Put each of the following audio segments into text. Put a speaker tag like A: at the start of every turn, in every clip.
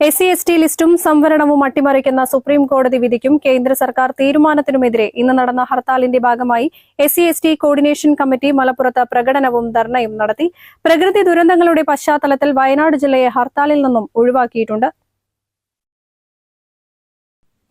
A: S C S T ലിസ്റ്റും സംവരണവും അട്ടിമറിക്കുന്ന supreme കോടതി വിധിക്കും കേന്ദ്ര സർക്കാർ തീരുമാനത്തിനുമെതിരെ ഇന്ന് നടന്ന ഹർത്താലിന്റെ ഭാഗമായി S C S T coordination committee മലപ്പുറത്ത് പ്രകടനവും ധർണയും നടത്തി. പ്രകൃതി ദുരന്തങ്ങളുടെ പശ്ചാത്തലത്തിൽ വയനാട് ജില്ലയെ ഹർത്താലിൽ നിന്നും ഒഴിവാക്കിയിട്ടുണ്ട്.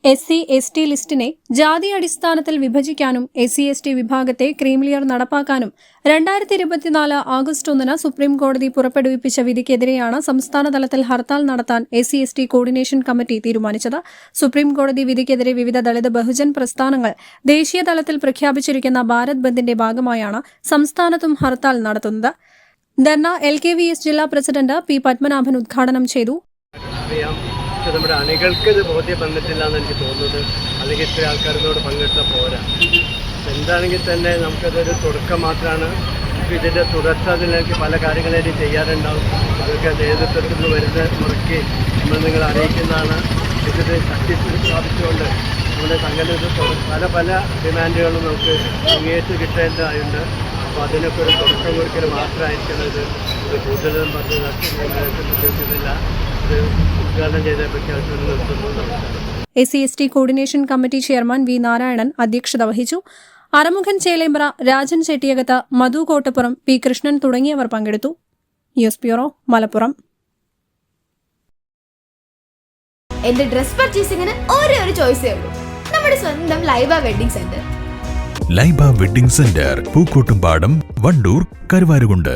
A: എസ് സി എസ് ടി ലിസ്റ്റിനെ ജാതി അടിസ്ഥാനത്തിൽ വിഭജിക്കാനും എസ് സി എസ് ടി വിഭാഗത്തെ ക്രീമിലിയർ നടപ്പാക്കാനും രണ്ടായിരത്തി ഇരുപത്തിനാല് ആഗസ്റ്റ് ഒന്നിന് സുപ്രീംകോടതി പുറപ്പെടുവിപ്പിച്ച വിധിക്കെതിരെയാണ് സംസ്ഥാന തലത്തിൽ ഹർത്താൽ നടത്താൻ S C S T coordination committee തീരുമാനിച്ചത്. സുപ്രീംകോടതി വിധിക്കെതിരെ വിവിധ ദളിത് ബഹുജൻ പ്രസ്ഥാനങ്ങൾ ദേശീയ തലത്തിൽ പ്രഖ്യാപിച്ചിരിക്കുന്ന ഭാരത് ബന്ദിന്റെ ഭാഗമായാണ് സംസ്ഥാനത്തും ഹർത്താൽ നടത്തുന്നത്. Dharna L K V S ജില്ലാ പ്രസിഡന്റ് പി പത്മനാഭൻ ഉദ്ഘാടനം ചെയ്തു.
B: പക്ഷെ നമ്മുടെ അണികൾക്ക് ഇത് ബോധ്യം വന്നിട്ടില്ല എന്ന് എനിക്ക് തോന്നുന്നത്. അല്ലെങ്കിൽ ഇത്ര ആൾക്കാരോട് പങ്കെടുത്ത പോരാ. എന്താണെങ്കിൽ തന്നെ നമുക്കതൊരു തുടക്കം മാത്രമാണ്. ഇപ്പം ഇതിന്റെ തുടർച്ച അതിലേക്ക് പല കാര്യങ്ങളായിട്ട് ചെയ്യാറുണ്ടാവും അതൊക്കെ നേതൃത്വത്തിൽ നിന്ന് വരുന്ന മുറയ്ക്ക് നമ്മൾ നിങ്ങൾ അറിയിക്കുന്നതാണ്. ഇതിന് ശക്തി സ്ഥാപിച്ചുകൊണ്ട് നമ്മുടെ സംഘടന പല പല ഡിമാൻഡുകളും നമുക്ക് അംഗീകരിച്ച് കിട്ടേണ്ടതായുണ്ട്. അപ്പോൾ അതിനൊക്കെ ഒരു തുടക്കം കുറിക്കൽ മാത്രമായിരിക്കുന്നത് കൂടുതലും പറഞ്ഞ് നിർത്തുന്നില്ല ഇത് ഉദ്ഘാടനം ചെയ്ത പ്രഖ്യാപിച്ചു നിർത്തുന്നു നമസ്കാരം
A: S C S T coordination committee chairman V Narayanan അധ്യക്ഷത വഹിച്ചു. അറമുഖൻ ചേലേമ്പ്ര രാജൻ ചെട്ടിയകത്ത് മധു കോട്ടപ്പുറം പി കൃഷ്ണൻ തുടങ്ങിയവർ പങ്കെടുത്തു. News bureau Malappuram.
C: എന്റെ ഡ്രസ് പർച്ചേസിംഗിന് ഒരേ ഒരു ചോയ്സേ ഉള്ളൂ. നമ്മുടെ സ്വന്തം Laiba wedding centre.
D: Laiba wedding centre Pookkottumpadam Wandoor Karuvarakundu.